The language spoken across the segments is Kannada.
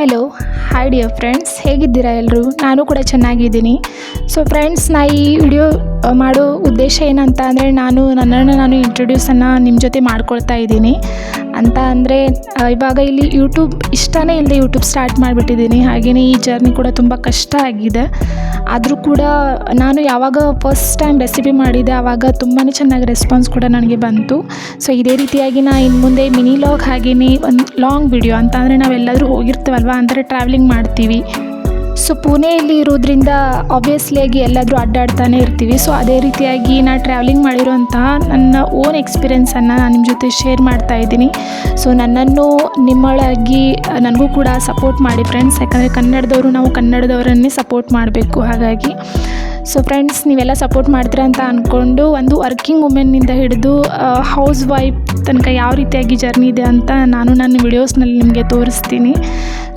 ಹೆಲೋ ಹಾಯ್ ಡಿಯರ್ ಫ್ರೆಂಡ್ಸ್ ಹೇಗಿದ್ದೀರಾ ಎಲ್ಲರೂ ನಾನು ಕೂಡ ಚೆನ್ನಾಗಿದ್ದೀನಿ. ಸೊ ಫ್ರೆಂಡ್ಸ್ ನಾ ಈ ವಿಡಿಯೋ ಮಾಡೋ ಉದ್ದೇಶ ಏನಂತ ಅಂದರೆ ನಾನು ನನ್ನನ್ನು ನಾನು ಇಂಟ್ರೊಡ್ಯೂಸನ್ನು ನಿಮ್ಮ ಜೊತೆ ಮಾಡ್ಕೊಳ್ತಾ ಇದ್ದೀನಿ. ಅಂತ ಅಂದರೆ ಇವಾಗ ಇಲ್ಲಿ ಯೂಟ್ಯೂಬ್ ಇಷ್ಟನೇ ಇಲ್ಲದೆ ಯೂಟ್ಯೂಬ್ ಸ್ಟಾರ್ಟ್ ಮಾಡಿಬಿಟ್ಟಿದ್ದೀನಿ. ಹಾಗೆಯೇ ಈ ಜರ್ನಿ ಕೂಡ ತುಂಬ ಕಷ್ಟ ಆಗಿದೆ. ಆದರೂ ಕೂಡ ನಾನು ಯಾವಾಗ ಫಸ್ಟ್ ಟೈಮ್ ರೆಸಿಪಿ ಮಾಡಿದೆ ಆವಾಗ ತುಂಬಾ ಚೆನ್ನಾಗಿ ರೆಸ್ಪಾನ್ಸ್ ಕೂಡ ನನಗೆ ಬಂತು. ಸೊ ಇದೇ ರೀತಿಯಾಗಿ ನಾ ಇನ್ನು ಮುಂದೆ ಮಿನಿ ಲಾಗ್ ಹಾಗೆಯೇ ಒಂದು ಲಾಂಗ್ ವಿಡಿಯೋ ಅಂತ ಅಂದರೆ ನಾವೆಲ್ಲಾದರೂ ಹೋಗಿರ್ತೀವಲ್ವ, ಅಂದರೆ ಟ್ರಾವೆಲಿಂಗ್ ಮಾಡ್ತೀವಿ. ಸೊ ಪುಣೆಯಲ್ಲಿ ಇರೋದ್ರಿಂದ ಆಬ್ವಿಯಸ್ಲಿಯಾಗಿ ಎಲ್ಲಾದರೂ ಅಡ್ಡಾಡ್ತಾನೆ ಇರ್ತೀವಿ. ಸೊ ಅದೇ ರೀತಿಯಾಗಿ ನಾನು ಟ್ರಾವೆಲಿಂಗ್ ಮಾಡಿರೋಂತಹ ನನ್ನ ಓನ್ ಎಕ್ಸ್ಪೀರಿಯೆನ್ಸನ್ನು ನಾನು ನಿಮ್ಮ ಜೊತೆ ಶೇರ್ ಮಾಡ್ತಾ ಇದ್ದೀನಿ. ಸೊ ನನ್ನನ್ನು ನಿಮ್ಮೊಳಗಿ ನನಗೂ ಕೂಡ ಸಪೋರ್ಟ್ ಮಾಡಿ ಫ್ರೆಂಡ್ಸ್ ಯಾಕಂದರೆ ಕನ್ನಡದವರು ನಾವು ಕನ್ನಡದವರನ್ನೇ ಸಪೋರ್ಟ್ ಮಾಡಬೇಕು ಹಾಗಾಗಿ. ಸೊ ಫ್ರೆಂಡ್ಸ್ ನೀವೆಲ್ಲ ಸಪೋರ್ಟ್ ಮಾಡ್ತೀರಾ ಅಂತ ಅಂದ್ಕೊಂಡು ಒಂದು ವರ್ಕಿಂಗ್ ವುಮೆನ್ನಿಂದ ಹಿಡಿದು ಹೌಸ್ ವೈಫ್ ತನಕ ಯಾವ ರೀತಿಯಾಗಿ ಜರ್ನಿ ಇದೆ ಅಂತ ನಾನು ನನ್ನ ವಿಡಿಯೋಸ್ನಲ್ಲಿ ನಿಮಗೆ ತೋರಿಸ್ತೀನಿ.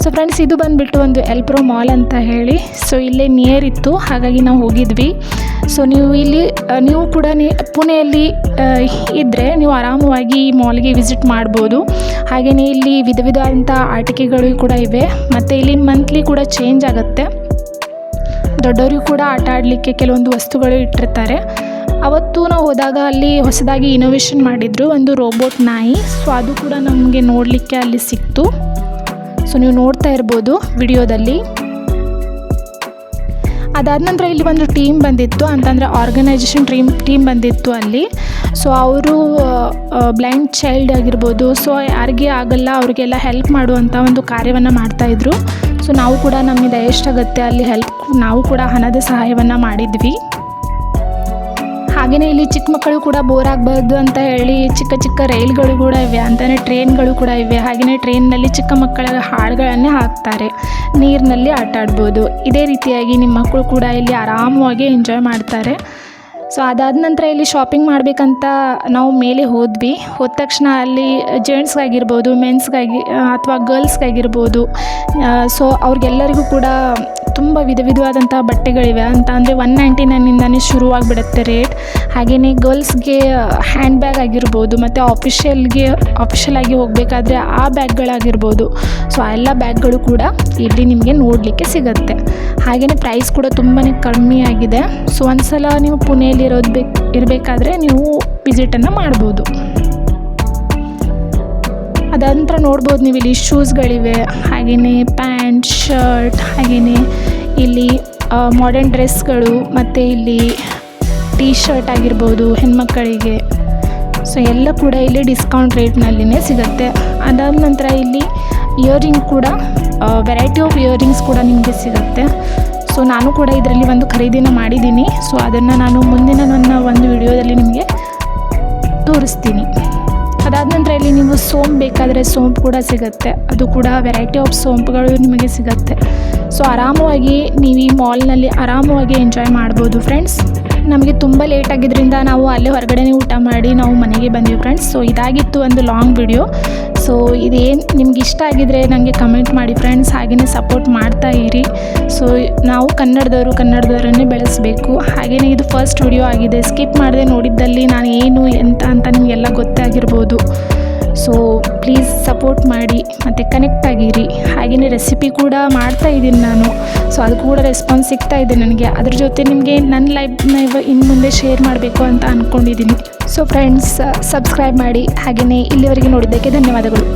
ಸೊ ಫ್ರೆಂಡ್ಸ್ ಇದು ಬಂದುಬಿಟ್ಟು ಒಂದು ಎಲ್ಪ್ರೋ ಮಾಲ್ ಅಂತ ಹೇಳಿ. ಸೊ ಇಲ್ಲೇ ನಿಯರ್ ಇತ್ತು, ಹಾಗಾಗಿ ನಾವು ಹೋಗಿದ್ವಿ. ಸೊ ನೀವು ಇಲ್ಲಿ ನೀವು ಕೂಡ ನೀ, ಪುಣೆಯಲ್ಲಿ ಇದ್ದರೆ ನೀವು ಆರಾಮವಾಗಿ ಈ ಮಾಲ್ಗೆ ವಿಸಿಟ್ ಮಾಡ್ಬೋದು. ಹಾಗೆಯೇ ಇಲ್ಲಿ ವಿಧ ವಿಧವಾದಂಥ ಆಟಿಕೆಗಳು ಕೂಡ ಇವೆ. ಮತ್ತು ಇಲ್ಲಿ ಮಂತ್ಲಿ ಕೂಡ ಚೇಂಜ್ ಆಗುತ್ತೆ. ದೊಡ್ಡವರಿಗೂ ಕೂಡ ಆಟ ಆಡಲಿಕ್ಕೆ ಕೆಲವೊಂದು ವಸ್ತುಗಳು ಇಟ್ಟಿರ್ತಾರೆ. ಅವತ್ತು ನಾವು ಹೋದಾಗ ಅಲ್ಲಿ ಹೊಸದಾಗಿ ಇನೋವೇಷನ್ ಮಾಡಿದರು ಒಂದು ರೋಬೋಟ್ ನಾಯಿ. ಸೊ ಅದು ಕೂಡ ನಮಗೆ ನೋಡಲಿಕ್ಕೆ ಅಲ್ಲಿ ಸಿಕ್ತು. ಸೊ ನೀವು ನೋಡ್ತಾ ಇರ್ಬೋದು ವಿಡಿಯೋದಲ್ಲಿ. ಅದಾದ ನಂತರ ಇಲ್ಲಿ ಒಂದು ಟೀಮ್ ಬಂದಿತ್ತು. ಅಂತಂದರೆ ಆರ್ಗನೈಜೇಷನ್ ಟೀಮ್ ಟೀಮ್ ಬಂದಿತ್ತು ಅಲ್ಲಿ. ಸೊ ಅವರು ಬ್ಲೈಂಡ್ ಚೈಲ್ಡ್ ಆಗಿರ್ಬೋದು. ಸೊ ಯಾರಿಗೆ ಆಗಲ್ಲ, ಅವರಿಗೆಲ್ಲ ಹೆಲ್ಪ್ ಮಾಡುವಂಥ ಒಂದು ಕಾರ್ಯವನ್ನು ಮಾಡ್ತಾಯಿದ್ರು ಸೊ ನಾವು ಕೂಡ ನಮಗೆ ಎಷ್ಟಾಗುತ್ತೆ ಅಲ್ಲಿ ಹೆಲ್ಪ್ ನಾವು ಕೂಡ ಹಣದ ಸಹಾಯವನ್ನು ಮಾಡಿದ್ವಿ. ಹಾಗೆಯೇ ಇಲ್ಲಿ ಚಿಕ್ಕ ಮಕ್ಕಳು ಕೂಡ ಬೋರ್ ಆಗಬಾರ್ದು ಅಂತ ಹೇಳಿ ಚಿಕ್ಕ ಚಿಕ್ಕ ರೈಲ್ಗಳು ಕೂಡ ಇವೆ ಅಂತಲೇ ಟ್ರೈನ್ಗಳು ಕೂಡ ಇವೆ. ಹಾಗೆಯೇ ಟ್ರೈನ್ನಲ್ಲಿ ಚಿಕ್ಕ ಮಕ್ಕಳ ಹಾಡುಗಳನ್ನೇ ಹಾಕ್ತಾರೆ. ನೀರಿನಲ್ಲಿ ಆಟ ಆಡ್ಬೋದು. ಇದೇ ರೀತಿಯಾಗಿ ನಿಮ್ಮ ಮಕ್ಕಳು ಕೂಡ ಇಲ್ಲಿ ಆರಾಮವಾಗಿ ಎಂಜಾಯ್ ಮಾಡ್ತಾರೆ. ಸೊ ಅದಾದ ನಂತರ ಇಲ್ಲಿ ಶಾಪಿಂಗ್ ಮಾಡಬೇಕಂತ ನಾವು ಮೇಲೆ ಹೋದ್ವಿ. ಹೋದ ತಕ್ಷಣ ಅಲ್ಲಿ ಜೆಂಟ್ಸ್ಗಾಗಿರ್ಬೋದು ಮೆನ್ಸ್ಗಾಗಿ ಅಥವಾ ಗರ್ಲ್ಸ್ಗಾಗಿರ್ಬೋದು ಸೊ ಅವ್ರಿಗೆಲ್ಲರಿಗೂ ಕೂಡ ತುಂಬ ವಿಧ ವಿಧವಾದಂತಹ ಬಟ್ಟೆಗಳಿವೆ. ಅಂತ ಅಂದರೆ ಒನ್ ನೈಂಟಿ ನೈನಿಂದನೇ ಶುರುವಾಗಿಬಿಡುತ್ತೆ ರೇಟ್ ಹಾಗೆಯೇ ಗರ್ಲ್ಸ್ಗೆ ಹ್ಯಾಂಡ್ ಬ್ಯಾಗ್ ಆಗಿರ್ಬೋದು, ಮತ್ತು ಆಫಿಷಿಯಲ್ಗೆ ಆಫಿಷಿಯಲ್ ಆಗಿ ಹೋಗಬೇಕಾದ್ರೆ ಆ ಬ್ಯಾಗ್ಗಳಾಗಿರ್ಬೋದು. ಸೊ ಆ ಎಲ್ಲ ಬ್ಯಾಗ್ಗಳು ಕೂಡ ಇಲ್ಲಿ ನಿಮಗೆ ನೋಡಲಿಕ್ಕೆ ಸಿಗುತ್ತೆ. ಹಾಗೆಯೇ ಪ್ರೈಸ್ ಕೂಡ ತುಂಬಾ ಕಮ್ಮಿ ಆಗಿದೆ. ಸೊ ಒಂದು ಸಲ ನೀವು ಪುಣೆಯಲ್ಲಿ ಇರೋದು ಬೇಕು, ಇರಬೇಕಾದ್ರೆ ನೀವು ವಿಸಿಟನ್ನು ಮಾಡ್ಬೋದು. ಅದಾದ ನಂತರ ನೋಡ್ಬೋದು ನೀವು ಇಲ್ಲಿ ಶೂಸ್ಗಳಿವೆ ಹಾಗೆಯೇ ಪ್ಯಾಂಟ್ ಶರ್ಟ್ ಹಾಗೆಯೇ ಇಲ್ಲಿ ಮಾಡರ್ನ್ ಡ್ರೆಸ್ಗಳು ಮತ್ತು ಇಲ್ಲಿ ಟೀ ಶರ್ಟ್ ಆಗಿರ್ಬೋದು ಹೆಣ್ಮಕ್ಕಳಿಗೆ. ಸೊ ಎಲ್ಲ ಕೂಡ ಇಲ್ಲಿ ಡಿಸ್ಕೌಂಟ್ ರೇಟ್ನಲ್ಲಿನೇ ಸಿಗುತ್ತೆ. ಅದಾದ ನಂತರ ಇಲ್ಲಿ ಇಯರಿಂಗ್ ಕೂಡ ವೆರೈಟಿ ಆಫ್ ಇಯರಿಂಗ್ಸ್ ಕೂಡ ನಿಮಗೆ ಸಿಗುತ್ತೆ. ಸೊ ನಾನು ಕೂಡ ಇದರಲ್ಲಿ ಒಂದು ಖರೀದಿನ ಮಾಡಿದ್ದೀನಿ. ಸೊ ಅದನ್ನು ನಾನು ಮುಂದಿನ ನನ್ನ ಒಂದು ವಿಡಿಯೋದಲ್ಲಿ ನಿಮಗೆ ತೋರಿಸ್ತೀನಿ. ಅದಾದ ನಂತರ ಇಲ್ಲಿ ನೀವು ಸೋಂಪು ಬೇಕಾದರೆ ಸೋಂಪು ಕೂಡ ಸಿಗುತ್ತೆ. ಅದು ಕೂಡ ವೆರೈಟಿ ಆಫ್ ಸೋಂಪುಗಳು ನಿಮಗೆ ಸಿಗುತ್ತೆ. ಸೊ ಆರಾಮವಾಗಿ ನೀವು ಈ ಮಾಲ್ನಲ್ಲಿ ಆರಾಮವಾಗಿ ಎಂಜಾಯ್ ಮಾಡ್ಬೋದು ಫ್ರೆಂಡ್ಸ್ ನಮಗೆ ತುಂಬ ಲೇಟ್ ಆಗಿದ್ದರಿಂದ ನಾವು ಅಲ್ಲೇ ಹೊರಗಡೆನೇ ಊಟ ಮಾಡಿ ನಾವು ಮನೆಗೆ ಬಂದ್ವಿ ಫ್ರೆಂಡ್ಸ್ ಸೊ ಇದಾಗಿತ್ತು ಒಂದು ಲಾಂಗ್ ವಿಡಿಯೋ ಸೊ ಇದೇನು ನಿಮ್ಗೆ ಇಷ್ಟ ಆಗಿದ್ರೆ ನನಗೆ ಕಮೆಂಟ್ ಮಾಡಿ ಫ್ರೆಂಡ್ಸ್ ಹಾಗೆಯೇ ಸಪೋರ್ಟ್ ಮಾಡ್ತಾ ಇರಿ. ಸೊ ನಾವು ಕನ್ನಡದವರು ಕನ್ನಡದವರನ್ನೇ ಬೆಳೆಸಬೇಕು. ಹಾಗೆಯೇ ಇದು ಫಸ್ಟ್ ವಿಡಿಯೋ ಆಗಿದೆ. ಸ್ಕಿಪ್ ಮಾಡದೆ ನೋಡಿದ್ದಲ್ಲಿ ನಾನು ಏನು ಎಂತ ಅಂತ ನಿಮಗೆಲ್ಲ ಗೊತ್ತಾಗಿರ್ಬೋದು. ಸೊ ಪ್ಲೀಸ್ ಸಪೋರ್ಟ್ ಮಾಡಿ, ಮತ್ತು ಕನೆಕ್ಟ್ ಆಗಿರಿ. ಹಾಗೆಯೇ ರೆಸಿಪಿ ಕೂಡ ಮಾಡ್ತಾ ಇದ್ದೀನಿ ನಾನು. ಸೊ ಅದು ಕೂಡ ರೆಸ್ಪಾನ್ಸ್ ಸಿಗ್ತಾ ಇದೆ ನನಗೆ. ಅದ್ರ ಜೊತೆ ನಿಮಗೆ ನನ್ನ ಲೈಫ್ನ ಇನ್ನು ಮುಂದೆ ಶೇರ್ ಮಾಡಬೇಕು ಅಂತ ಅಂದ್ಕೊಂಡಿದ್ದೀನಿ ಸೊ ಫ್ರೆಂಡ್ಸ್ ಸಬ್ಸ್ಕ್ರೈಬ್ ಮಾಡಿ. ಹಾಗೆಯೇ ಇಲ್ಲಿವರೆಗೆ ನೋಡಿದ್ದಕ್ಕೆ ಧನ್ಯವಾದಗಳು.